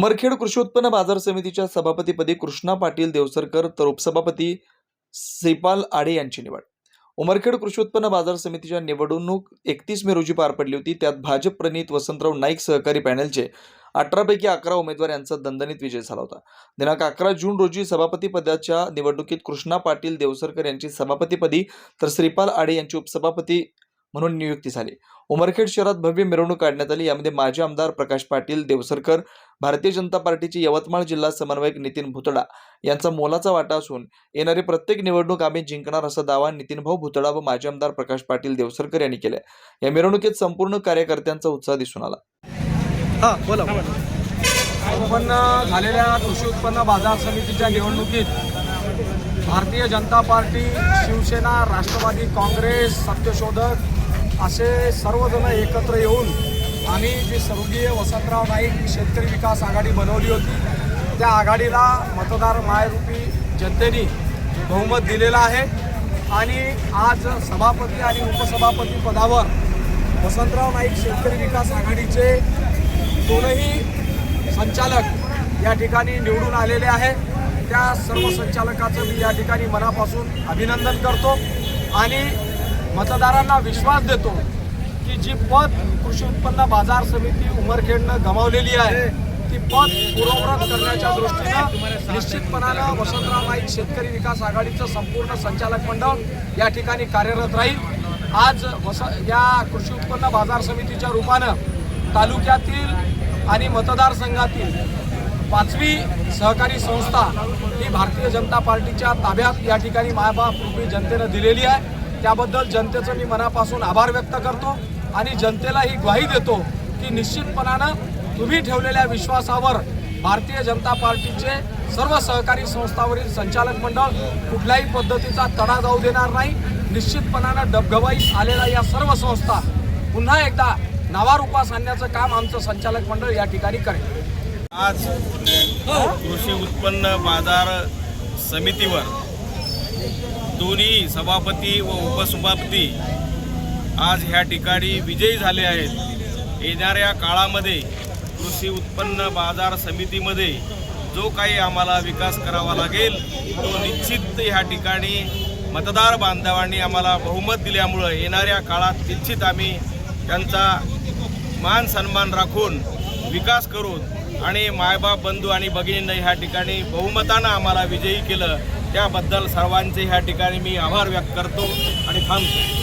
उमरखेड कृषी उत्पन्न बाजार समितीच्या सभापतीपदी कृष्णा पाटील देवसरकर तर उपसभापती श्रीपाल आडे यांची निवड. उमरखेड कृषी उत्पन्न बाजार समितीच्या निवडणूक एकतीस मे रोजी पार पडली होती. त्यात भाजप प्रणित वसंतराव नाईक सहकारी पॅनलचे अठरापैकी अकरा उमेदवार यांचा दणदणीत विजय झाला होता. दिनांक अकरा जून रोजी सभापती पदाच्या निवडणुकीत कृष्णा पाटील देवसरकर यांची सभापतीपदी तर श्रीपाल आडे यांची उपसभापती म्हणून नियुक्ती झाली. उमरखेड शहरात भव्य मिरवणूक काढण्यात आली. यामध्ये माजी आमदार प्रकाश पाटील देवसरकर भारतीय जनता पार्टीचे यवतमाळ जिल्हा समन्वयक नितीन भुतडा यांचा मोलाचा वाटा असून येणारी प्रत्येक निवडणूक आम्ही जिंकणार असा दावा नितीनभाऊ भुतडा व माजी आमदार प्रकाश पाटील देवसरकर यांनी केला या मिरवणुकीत संपूर्ण कार्यकर्त्यांचा उत्साह दिसून आला. हा बोला. उत्पन्न झालेल्या कृषी उत्पन्न बाजार समितीच्या निवडणुकीत भारतीय जनता पार्टी शिवसेना राष्ट्रवादी काँग्रेस सत्यशोधक असे सर्वजण एकत्र येऊन आम्ही जी स्वर्गीय वसंतराव नाईक शेतकरी विकास आघाडी बनवली होती त्या आघाडीला मतदार मायरूपी जनतेने बहुमत दिलेलं आहे. आणि आज सभापती आणि उपसभापती पदावर वसंतराव नाईक शेतकरी विकास आघाडीचे दोनही संचालक या ठिकाणी निवडून आलेले आहे त्या सर्व संचालकाचं मी या ठिकाणी मनापासून अभिनंदन करतो. आणि मतदारांना विश्वास देतो की जी पद कृषी उत्पन्न बाजार समिती उमरखेडनं गमावलेली आहे ती पद पूर्ववत करण्याच्या दृष्टीनं निश्चितपणानं वसंतराव नाईक शेतकरी विकास आघाडीचं संपूर्ण संचालक मंडळ या ठिकाणी कार्यरत राहील. आज वस या कृषी उत्पन्न बाजार समितीच्या रूपानं तालुक्यातील आणि मतदारसंघातील पाचवी सहकारी संस्था ही भारतीय जनता पार्टीच्या ताब्यात या ठिकाणी मायबाप रूपी जनतेनं दिलेली आहे. त्याबद्दल जनतेचं मी मनापासून आभार व्यक्त करतो आणि जनतेला ही ग्वाही देतो की निश्चितपणानं तुम्ही ठेवलेल्या विश्वासावर भारतीय जनता पार्टीचे सर्व सहकारी संस्थावरील संचालक मंडळ कुठल्याही पद्धतीचा तडा जाऊ देणार नाही. निश्चितपणानं डबघबाईस आलेल्या या सर्व संस्था पुन्हा एकदा नावारूपास आणण्याचं काम आमचं संचालक मंडळ या ठिकाणी करेल. आज कृषी उत्पन्न बाजार समितीवर दोन्ही सभापती व उपसभापती आज ह्या ठिकाणी विजयी झाले आहेत. येणाऱ्या काळामध्ये कृषी उत्पन्न बाजार समितीमध्ये जो काही आम्हाला विकास करावा लागेल तो निश्चित ह्या ठिकाणी मतदार बांधवांनी आम्हाला बहुमत दिल्यामुळं येणाऱ्या काळात निश्चित आम्ही त्यांचा मान सन्मान राखून विकास करून आणि मायबाप बंधू आणि भगिनींना ह्या ठिकाणी बहुमतानं आम्हाला विजयी केलं. त्याबद्दल सर्वांचे ह्या ठिकाणी मी आभार व्यक्त करतो आणि थांबतो.